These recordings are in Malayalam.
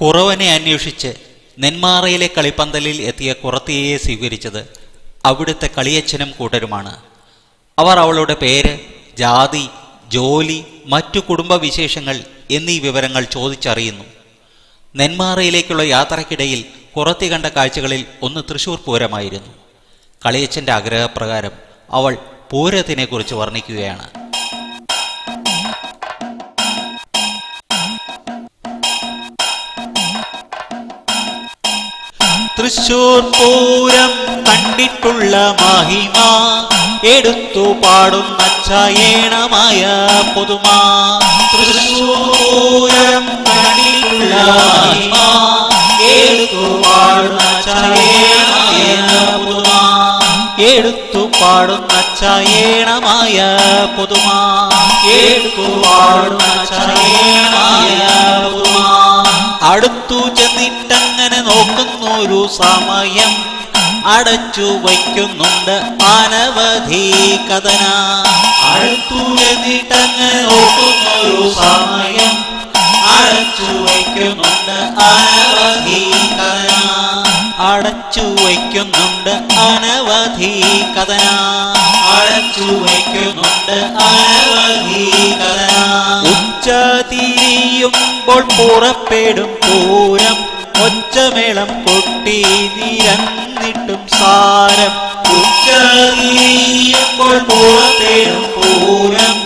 കുറവനെ അന്വേഷിച്ച് നെന്മാറയിലെ കളിപ്പന്തലിൽ എത്തിയ കുറത്തിയെ സ്വീകരിച്ചത് അവിടുത്തെ കളിയച്ഛനും കൂട്ടരുമാണ്. അവർ അവളുടെ പേര് ജാതി ജോലി മറ്റു കുടുംബവിശേഷങ്ങൾ എന്നീ വിവരങ്ങൾ ചോദിച്ചറിയുന്നു. നെന്മാറയിലേക്കുള്ള യാത്രക്കിടയിൽ കുറത്തി കണ്ട കാഴ്ചകളിൽ ഒന്ന് തൃശൂർ പൂരമായിരുന്നു. കളിയച്ഛന്റെ ആഗ്രഹപ്രകാരം അവൾ പൂരത്തിനെക്കുറിച്ച് വർണിക്കുകയാണ്. തൃശൂർ പൂരം കണ്ടിട്ടുള്ള മഹിമ. എടുത്തു പാടുന്ന ചയേണമായ പുതുമ. തൃശൂർ പൂരം കണ്ടിട്ടുള്ള മഹിമ. എടുത്തു പാടുന്ന ചയേണമായ പുതുമ. എടുത്തു പാടുന്ന ചയേണമായ പുതുമ. എടുത്തു പാടുന്ന ചയേണമായ പുതുമ. അടുത്തു ചെന്നിട്ടങ്ങനെ നോക്കുന്നൊരു സമയം അടച്ചു വയ്ക്കുന്നുണ്ട് അനവധി കഥന. അടുത്തു ചെന്നിട്ടങ്ങനെ നോക്കുന്നൊരു സമയം അടച്ചു വയ്ക്കുന്നുണ്ട് അനവധി കഥന. അടച്ചു വയ്ക്കുന്നുണ്ട് അനവധി കഥന. അടച്ചു വയ്ക്കുന്നുണ്ട് അനവധി കഥന. ഉച്ച തിരിയുമ്പോൾ പുറപ്പെടും പൂരം. ഒച്ചമേളം പൊട്ടി നിരന്നിട്ടും സാരം. ഉച്ച തിരിയുമ്പോൾ പുറപ്പെടും പൂരം.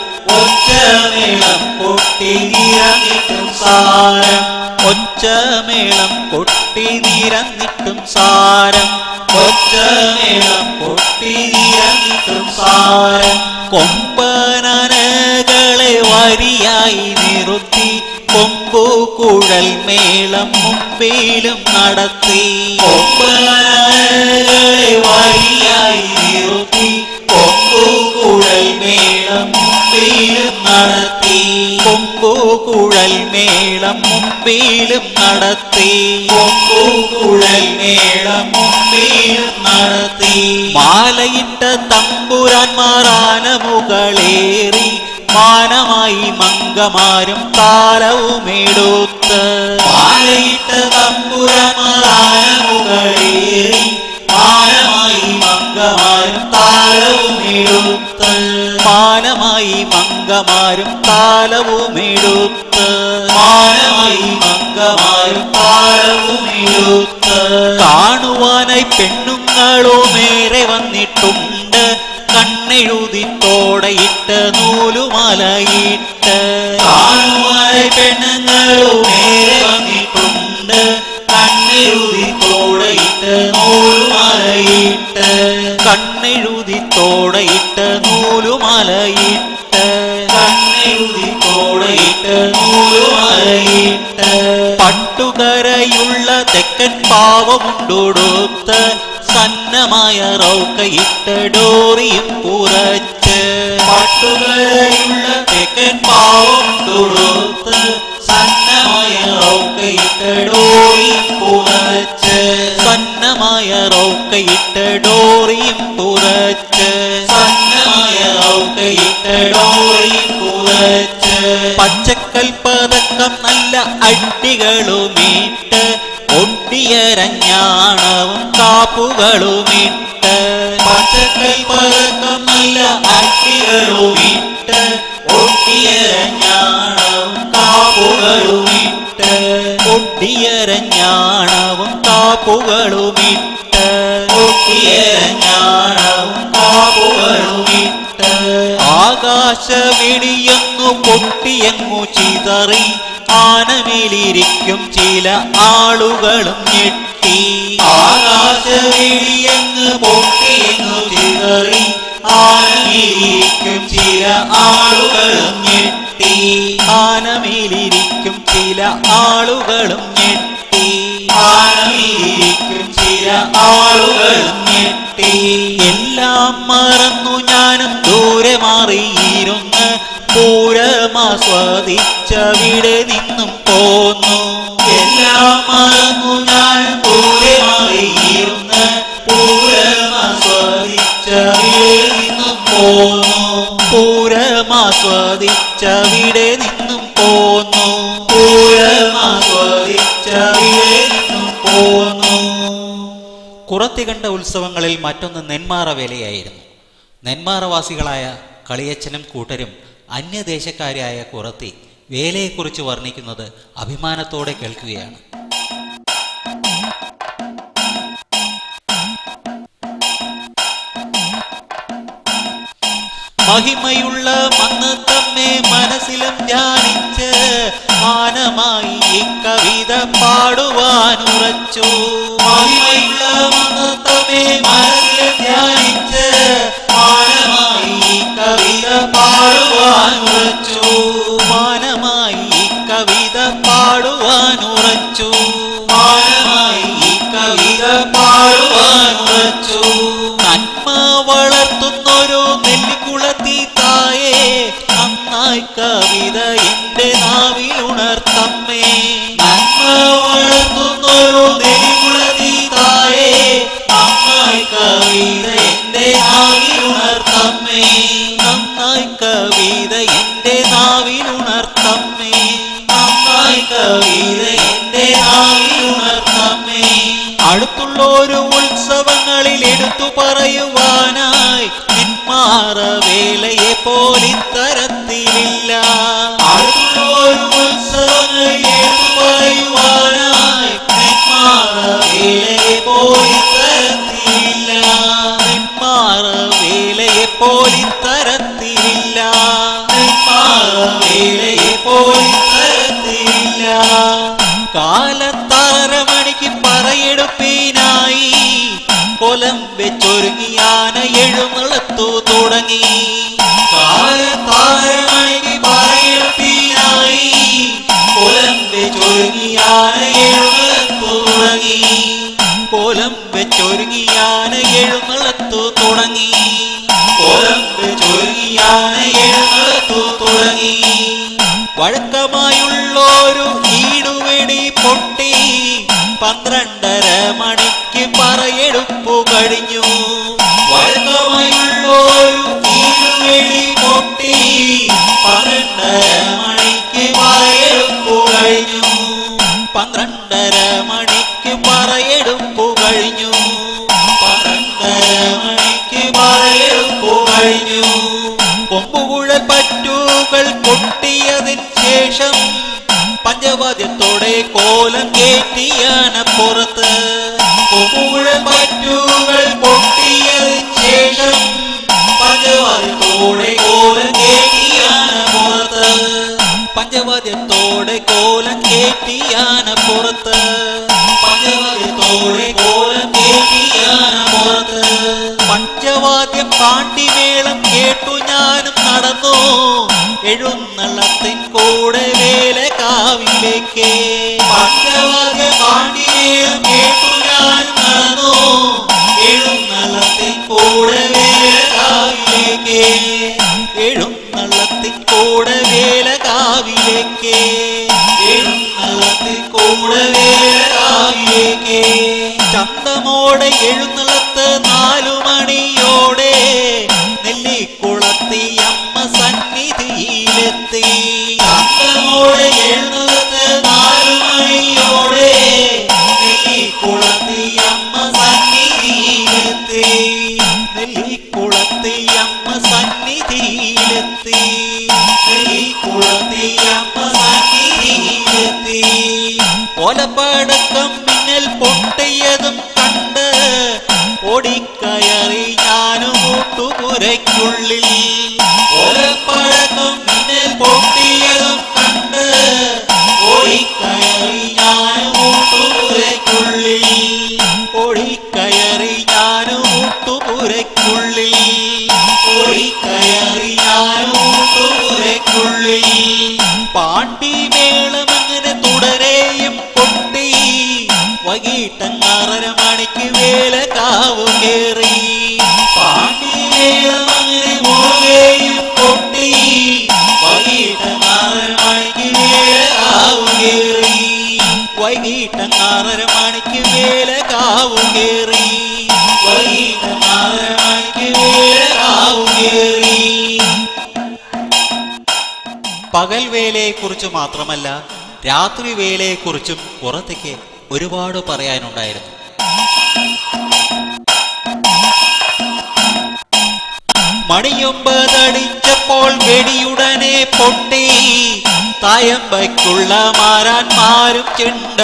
ഒച്ചമേളം പൊട്ടി നിരന്നിട്ടും സാരം. ഒച്ചമേളം പൊട്ടി നിരന്നിട്ടും സാരം. ഒച്ചമേളം പൊട്ടി നിരന്നിട്ടും സാരം. കൊമ്പനകളെ വരിയായി നിർത്തി കൊമ്പു കുഴൽ മേളം മുമ്പേലും നടത്തി. വരിയായി നിർത്തി കൊമ്പു മേളം മുമ്പിലും നടത്തി. കൊമ്പു കുഴൽ മേളം മുമ്പേലും നടത്തി. കൊമ്പു കുഴൽ മേളം മുമ്പേലും നടത്തി. മാലയിട്ട തമ്പുരാന്മാരാന മുകളേറി മാനമായി മംഗമാരും താലവുമെടുത്ത് മാലയിട്ട മാനമായി മംഗമാരും താലവുമെടുത്ത് മാനമായി മംഗമാരും താലവുമെടുത്ത് മാനമായി മംഗമാരും പെണ്ണുങ്ങളോ കാണുവാനായി പെണ്ണുങ്ങളുമേറെ വന്നിട്ടുണ്ട് കണ്ണെഴുതി തോടയിട്ട് നൂലുമലയിട്ട്. പെണ്ണുങ്ങളുമേറെ വന്നിട്ടുണ്ട്. കണ്ണെഴുതി തോടയിട്ട് നൂലുമലയിട്ട്. കണ്ണെഴുതി തോടയിട്ട് നൂലുമലയിട്ട്. കണ്ണെഴുതി തോടയിട്ട് നൂലുമലയിട്ട്. പട്ടുകരയുള്ള തെക്കൻ പാവമുണ്ടൊടുത്ത് സന്നമായ റൗക്കയിട്ട് ഡോറിയും പുറച്ച്. പട്ടുകരയുള്ള തെക്കൻ പാവമുണ്ടൊടുത്ത് സന്നമായ റൗക്കയിട്ട് ഡോറിയും പുറച്ച്. സന്നമായ റൗക്കയിട്ട് ഡോറിയും പുറച്ച്. സന്നമായ റൗക്കയിട്ട് ഡോറിയും പുറച്ച്. പച്ചക്കൽ നല്ല അടികളുമിട്ട് ഒട്ടിയരഞ്ഞാണവും കാപ്പുകളുമിട്ട്. പച്ചക്കൽ പതക്കം നല്ല അടികളുമിട്ട് ഒട്ടിയരഞ്ഞാണവും കാപ്പുകളുമിട്ട്. ഒട്ടിയരഞ്ഞാണവും കാപ്പുകളുമിട്ട്. ഒട്ടിയരഞ്ഞാണവും കാപ്പുകളുമിട്ട്. ആകാശവിടിയെന്നു പൊട്ടിയെങ്ങു ചിതറി ആനമേലിരിക്കും ചില ആളുകളും ഞെട്ടി. ആകാശവിളിയെന്ന് പൊട്ടിയെന്നു ചിതറി ആനവിലിരിക്കും ചില ആളുകളും ഞെട്ടി. ആനമേലിരിക്കും ചില ആളുകളും ഞെട്ടി. ആനമേലിരിക്കും ചില ആളുകളും ഞെട്ടി. എല്ലാം മറന്നു ഞാനും ദൂരെ മാറിയിരുന്ന്. പൂരമാസ്വദിച്ചവിടെ നിന്നും പോന്നു. എല്ലാം മറന്നു ഞാൻ മാറിയിരുന്ന് പൂരമാസ്വദിച്ചവിടെ നിന്നും പോന്നു. പൂരമാസ്വദിച്ചവിടെ നിന്നും പോന്നു. പൂരമാസ്വദിച്ച കുറിച്ചവിടെ നിന്നും പോന്നു. കുറത്തി കണ്ട ഉത്സവങ്ങളിൽ മറ്റൊന്ന് നെന്മാറ വേലയായിരുന്നു. നെന്മാറവാസികളായ കളിയച്ഛനും കൂട്ടരും അന്യദേശക്കാരായ കുറത്തി വേലയെക്കുറിച്ച് വർണിക്കുന്നത് അഭിമാനത്തോടെ കേൾക്കുകയാണ്. മഹിമയുള്ള മന്ന് തമ്മെ മനസ്സിലും ധ്യാനിച്ച് മാനമായി കവിത പാടുവാനുറച്ചു. മഹിമയുള്ള മന്ന് തമ്മെ മനസ്സിലും ധ്യാനിച്ച് മാനമായി കവിത പാടുവാൻ ഉറച്ചു കവിത പാടുവാനുറച്ചു മാനമായി ഈ കവിത പാടുവാനുറച്ചു നന്മ വളർത്തുന്നൊരു നെല്ലിക്കുളത്തി തായേ നന്നായി കവിത എന്റെ നാവിൽ ഉണർത്തമ്മേ നന്മ വളർത്തുന്നൊരു നെല്ലിക്കുളത്തി തായേ നന്നായി കവിത എന്റെ നാവിൽ ഉണർത്തമ്മേ നന്നായി കവിത എന്റെ നാവിൽ ഉണർത്തമ്മേ നന്നായി കവിത എന്റെ നാവിൽ ഉണർത്തമ്മേ അടുത്തുള്ള ഒരു ഉത്സവങ്ങളിൽ എടുത്തു പറയുവാനായി നിന്മാറ വേലയെ പോലിത്തരത്തിലില്ല. ഒരു ഉത്സവങ്ങളിൽ പോലിത്തരത്തിലില്ല പറയെടുപ്പീനായി കൊലം വെച്ചൊരുങ്ങിയാന എഴുമളത്തു തുടങ്ങി. കാലത്താറര മണിക്ക് പറയെടുപ്പിനായി കൊലം വെച്ചൊരുങ്ങിയാന എഴുമളത്തു തുടങ്ങി. കോലം വെച്ചൊരുങ്ങിയാന എഴുമളത്തു തുടങ്ങി. കോലം എഴുമളത്തു തുടങ്ങി. വഴക്കമായുള്ളൊരു പന്ത്രണ്ടര മണിക്ക് പറയെടുപ്പു കഴിഞ്ഞു. പന്ത്രണ്ടര മണിക്ക് പറയെടുപ്പു പഞ്ചവാദ്യത്തോടെ കോലം കേട്ടിയാണ് പുറത്ത്. പഞ്ചവാദ്യത്തോടെ കോലം കേട്ടിയാണ് പുറത്ത്. പഞ്ചവാദ്യത്തോടെ കോലം കേട്ടിയാണ് പുറത്ത്. പഞ്ചവാദ്യം പാണ്ടിമേളം കേട്ടു ഞാനും നടന്നു. എഴുന്നള്ളത്തിൻ കൂടെ மாண்டேக்கே பட்டவாக பாண்டியே ഒലപ്പടക്കം മിന്നൽ പൊട്ടിയതും കണ്ട് ഓടിക്കയറി ഞാനും കൂട്ടുപുരയ്ക്കുള്ളിൽ കേറി പകൽ വേലയെക്കുറിച്ച് മാത്രമല്ല രാത്രി വേലയെക്കുറിച്ചും പുറത്തേക്ക് ഒരുപാട് പറയാനുണ്ടായിരുന്നു. മണിയൊമ്പതടിച്ചപ്പോൾ വെടിയുടനെ പൊട്ടി തായമ്പയ്ക്കുള്ള മാരാന്മാരും ചെണ്ട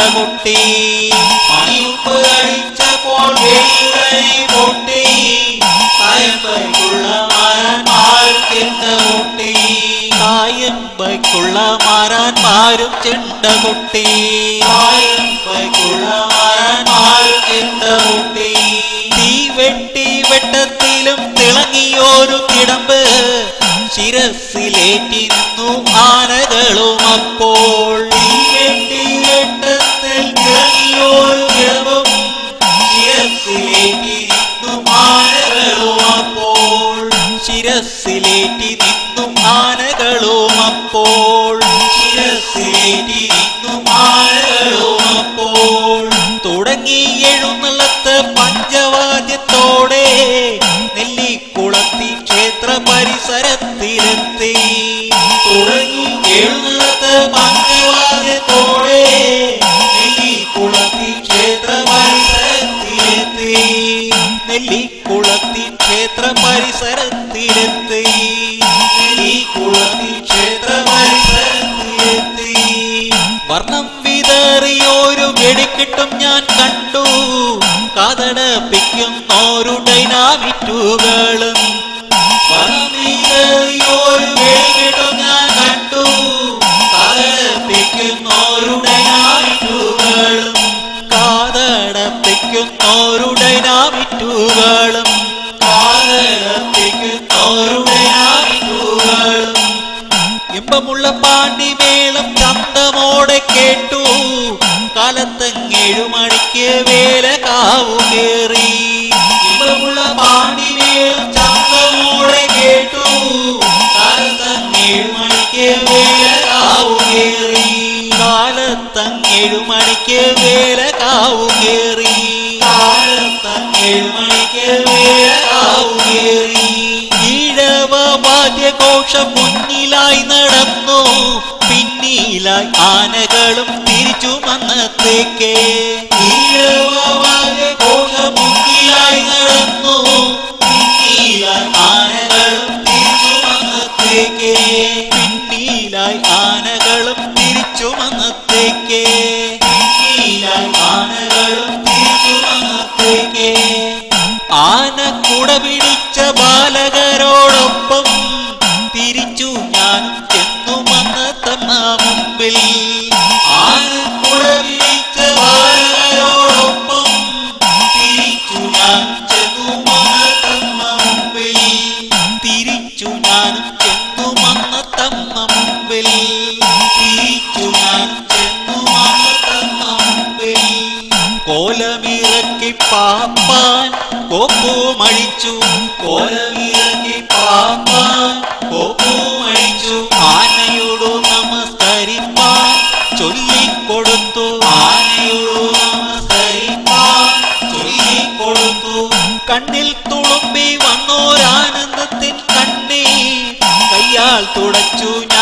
പൊട്ടി തായമ്പയ്ക്കുള്ള മാരാന്മാരും ചെണ്ട കൊട്ടി കൊട്ടി തീവെട്ടി വെട്ടത്തിലും തിളങ്ങിയോരു കിടമ്പ്. ശിരസിലേറ്റി നിന്നു ആനകളും അപ്പോൾ അപ്പോൾ തുടങ്ങി എഴുന്നള്ളത്ത് പഞ്ചവാദ്യത്തോടെ നെല്ലിക്കുളത്തി ക്ഷേത്ര പരിസരത്തിലെത്തി തുടങ്ങി എഴുന്നള്ളത്ത് പഞ്ചവാദ്യത്തോടെ വെടിക്കിട്ടും ഞാൻ കണ്ടു. കാതടപ്പിക്കുന്നോരു ഡൈനാമിറ്റുകളും വർണം വിതറിയോരു വെടിക്കിട്ടും ഞാൻ കണ്ടു. കാതടപ്പിക്കുന്നോരു ഡൈനാമിറ്റുകളും കാതടപ്പിക്കുന്നോരു ഡൈനാമിറ്റുകളും കാതടപ്പിക്കുന്നോരു ഡൈനാമിറ്റുകളും ഇമ്പമുള്ള പാണ്ടിമേളം ചന്തമോടെ കേട്ടു. കാലത്തങ്ങേഴു മണിക്ക് വേല ചന്തമോടെ കേട്ടു കാലത്തങ്ങേഴു മണിക്ക് വേല വേല കാവുകേറി കാലത്തങ്ങേഴു മണിക്ക് വേല കാവുകേറി ഈഴവ വാദ്യഘോഷം മുന്നിലായി നടന്നു. പിന്നിലായി ആനകളും തിരിച്ചു വന്നത്തേക്ക്. മുന്നിലായി തിരിച്ചു തിരിച്ചു തിരിച്ചു ആന കുട പിടിച്ച ബാലകരോടൊപ്പം തിരിച്ചു ഞാൻ ചെന്നു വന്ന തന്ന മുമ്പിൽ തിരിച്ചു ഞാനും ചെന്നു വന്ന തന്ന മുമ്പിൽ തിരിച്ചു ഞാൻ ചെന്നു വന്ന തന്ന മുമ്പിൽ കോലമിറക്കി പാപ്പാൻ കോപ്പുമഴിച്ചു കോലമിറക്കി പാപ്പാൻ കോപ്പുമഴിച്ചു ആനയോടു തുടച്ചു